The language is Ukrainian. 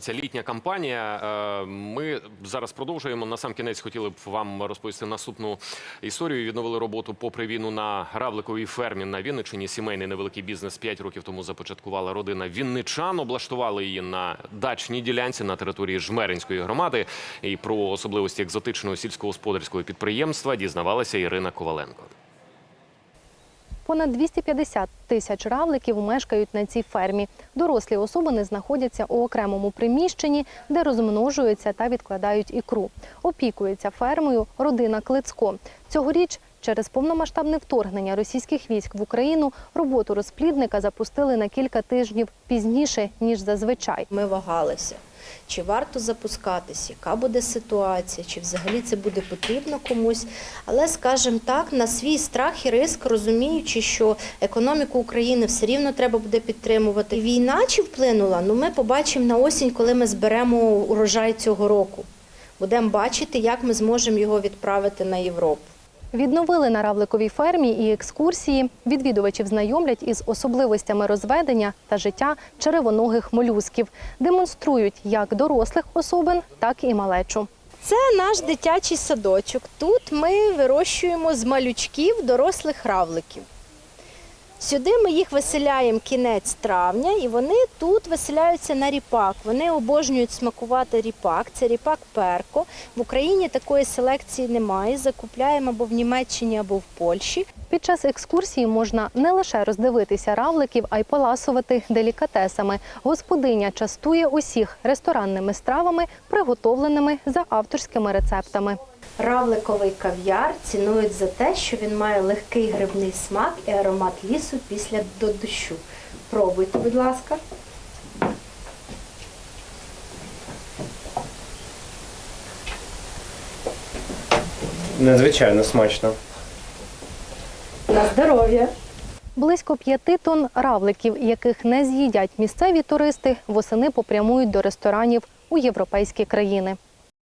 Ця літня кампанія. Е, Ми зараз продовжуємо. На сам кінець хотіли б вам розповісти наступну історію. Відновили роботу попри війну на равликовій фермі на Вінниччині. Сімейний невеликий бізнес 5 років тому започаткувала родина Вінничан. Облаштували її на дачній ділянці на території Жмеринської громади. І про особливості екзотичного сільськогосподарського підприємства дізнавалася Ірина Коваленко. Понад 250 тисяч равликів мешкають на цій фермі. Дорослі особини знаходяться у окремому приміщенні, де розмножуються та відкладають ікру. Опікується фермою родина Клицько. Цьогоріч через повномасштабне вторгнення російських військ в Україну роботу розплідника запустили на кілька тижнів пізніше ніж зазвичай. Ми вагалися, чи варто запускатись, яка буде ситуація, чи взагалі це буде потрібно комусь. Але, скажімо так, на свій страх і риск, розуміючи, що економіку України все рівно треба буде підтримувати. Війна чи вплинула? Ну, ми побачимо на осінь, коли ми зберемо урожай цього року. Будемо бачити, як ми зможемо його відправити на Європу. Відновили на равликовій фермі і екскурсії. Відвідувачів знайомлять із особливостями розведення та життя черевоногих молюсків. Демонструють як дорослих особин, так і малечу. Це наш дитячий садочок. Тут ми вирощуємо з малючків дорослих равликів. Сюди ми їх виселяємо кінець травня, і вони тут виселяються на ріпак. Вони обожнюють смакувати ріпак. Це ріпак перко. В Україні такої селекції немає. Закупляємо або в Німеччині, або в Польщі. Під час екскурсії можна не лише роздивитися равликів, а й поласувати делікатесами. Господиня частує усіх ресторанними стравами, приготовленими за авторськими рецептами. Равликовий кав'яр цінують за те, що він має легкий грибний смак і аромат лісу після дощу. Пробуйте, будь ласка. Надзвичайно смачно. На здоров'я! Близько п'яти тонн равликів, яких не з'їдять місцеві туристи, восени попрямують до ресторанів у європейські країни.